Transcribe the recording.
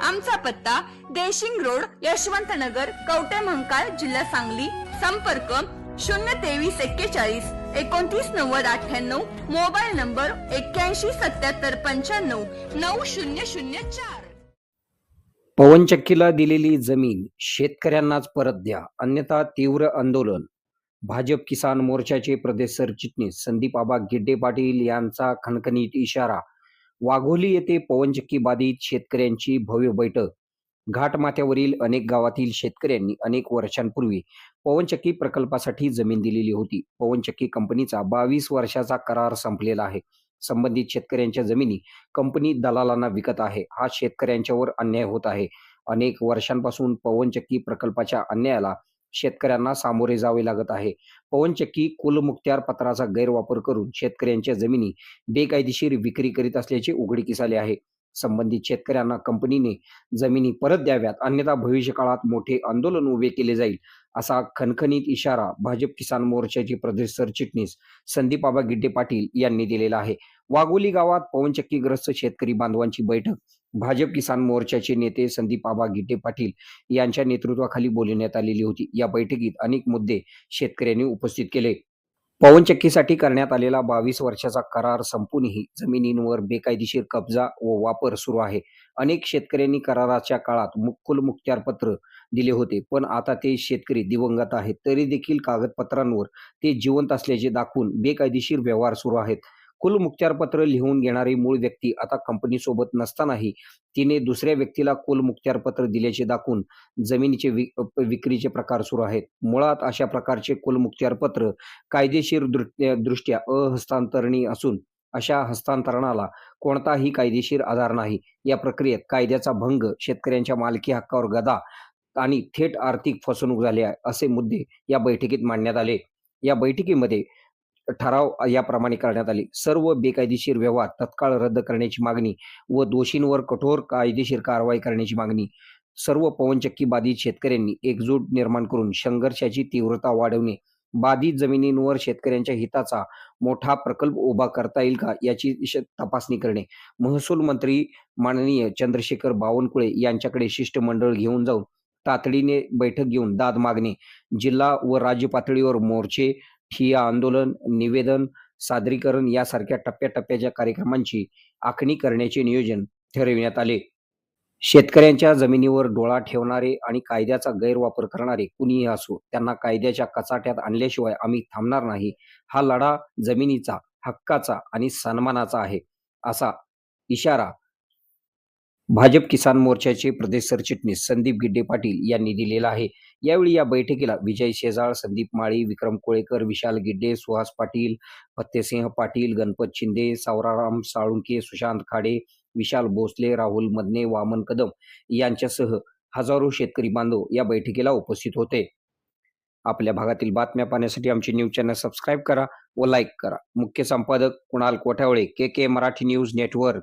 आमचा पत्ता देशिंग रोड यशवंत नगर कवटे महंकाळ जिल्हा सांगली. संपर्क शून्य तेवीस एक्केचाळीस एकोणतीस नव्वद अठ्ठ्याण्णव. मोबाईल नंबर एक्क्याऐंशी सत्याहत्तर पंच्याण्णव नऊ शून्य शून्य चार. पवनचक्कीला दिलेली जमीन शेतकऱ्यांनाच परत द्या. अन्यथा तीव्र आंदोलन. भाजप किसान मोर्चाचे प्रदेश सरचिटणीस संदीप आबा गिड्डे पाटील यांचा खणखणीत इशारा वाघोली येथे पवनचक्की बाधित शेतकऱ्यांची भव्य बैठक. घाटमाथ्यावरील अनेक गावातील शेतकऱ्यांनी अनेक वर्षांपूर्वी पवनचक्की प्रकल्पासाठी जमीन दिलेली होती. पवनचक्की कंपनीचा बावीस वर्षाचा करार संपलेला आहे. संबंधित शेतकऱ्यांच्या जमिनी कंपनी दलालांना विकत आहे. हा शेतकऱ्यांच्यावर अन्याय होत आहे. अनेक वर्षांपासून पवनचक्की प्रकल्पाच्या अन्यायाला शेतकऱ्यांना सामोरे जावे लागत आहे. पवनचक्की कुलमुक्त्यार पत्राचा गैरवापर करून शेतकऱ्यांच्या जमिनी बेकायदेशीर विक्री करीत असल्याचे उघडकीस आले आहे. संबंधित शेतकऱ्यांना कंपनीने जमिनी परत द्याव्यात अन्यथा भविष्यकाळात मोठे आंदोलन उभे केले जाईल. असा खणखणीत इशारा भाजप किसान मोर्चाचे प्रदेश सरचिटणीस संदीपाबा गिड्डे पाटील यांनी दिलेला आहे. वाघोली गावात पवनचक्कीग्रस्त शेतकरी बांधवांची बैठक भाजप किसान मोर्चाचे नेते संदीप आबा गिड्डे पाटील यांच्या नेतृत्वाखाली बोलवण्यात आलेली होती. या बैठकीत अनेक मुद्दे शेतकऱ्यांनी उपस्थित केले. पवनचक्कीसाठी करण्यात आलेला बावीस वर्षाचा करार संपूनही जमिनींवर बेकायदेशीर कब्जा व वापर सुरू आहे. अनेक शेतकऱ्यांनी कराराच्या काळात मुक्कुल मुख्त्यारपत्र दिले होते पण आता ते शेतकरी दिवंगत आहेत. तरी देखील कागदपत्रांवर ते जिवंत असल्याचे दाखवून बेकायदेशीर व्यवहार सुरू आहेत. कुल मुक्त्यारपत्र लिहून घेणारी मूळ व्यक्ती आता कंपनीसोबत नसतानाही तिने दुसऱ्या व्यक्तीला कुलमुक्त्यारपत्र दिल्याचे दाखवून जमिनीचे विक्रीचे प्रकार सुरू आहेत. मुळात अशा प्रकारचे कुल मुक्त्यारपत्र कायदेशीर दृ- दृष्ट्या अहस्तांतरणी असून अशा हस्तांतरणाला कोणताही कायदेशीर आधार नाही. या प्रक्रियेत कायद्याचा भंग शेतकऱ्यांच्या मालकी हक्कावर गदा आणि थेट आर्थिक फसवणूक झाली आहे असे मुद्दे या बैठकीत मांडण्यात आले. या बैठकीमध्ये ठराव याप्रमाणे करण्यात आले. सर्व बेकायदेशीर व्यवहार तत्काळ रद्द करण्याची मागणी व दोषींवर कठोर कायदेशीर कारवाई करण्याची मागणी सर्व पवनचक्की बाधित शेतकऱ्यांनी एकजूट निर्माण करून संघर्षाची तीव्रता वाढवणे बाधित जमिनींवर शेतकऱ्यांच्या हिताचा मोठा प्रकल्प उभा करता येईल का याची तपासणी करणे. महसूल मंत्री माननीय चंद्रशेखर बावनकुळे यांच्याकडे शिष्टमंडळ घेऊन जाऊन तातडीने बैठक घेऊन दाद मागणे. जिल्हा व राज्य पातळीवर मोर्चे ठिय्या आंदोलन निवेदन सादरीकरण यासारख्या टप्प्याटप्प्याच्या कार्यक्रमांची आखणी करण्याचे नियोजन ठरविण्यात आले. शेतकऱ्यांच्या जमिनीवर डोळा ठेवणारे आणि कायद्याचा गैरवापर करणारे कुणीही असो त्यांना कायद्याच्या कचाट्यात आणल्याशिवाय आम्ही थांबणार नाही. हा लढा जमिनीचा हक्काचा आणि सन्मानाचा आहे असा इशारा भाजप किसान मोर्चाचे प्रदेश सरचिटणीस संदीप गिड्डे पाटील यांनी दिलेला आहे. यावेळी या बैठकीला विजय शेजाळ संदीप माळी विक्रम कोळेकर विशाल गिड्डे सुहास पाटील फत्तेसिंह पाटील गणपत शिंदे सावराराम साळुंके सुशांत खाडे विशाल भोसले राहुल मदने वामन कदम यांच्यासह हजारो शेतकरी बांधव या बैठकीला उपस्थित होते. आपल्या भागातील बातम्या पाहण्यासाठी आमचे न्यूज चॅनल सबस्क्राईब करा व लाईक करा. मुख्य संपादक Kunal Kothawale K K Marathi news network.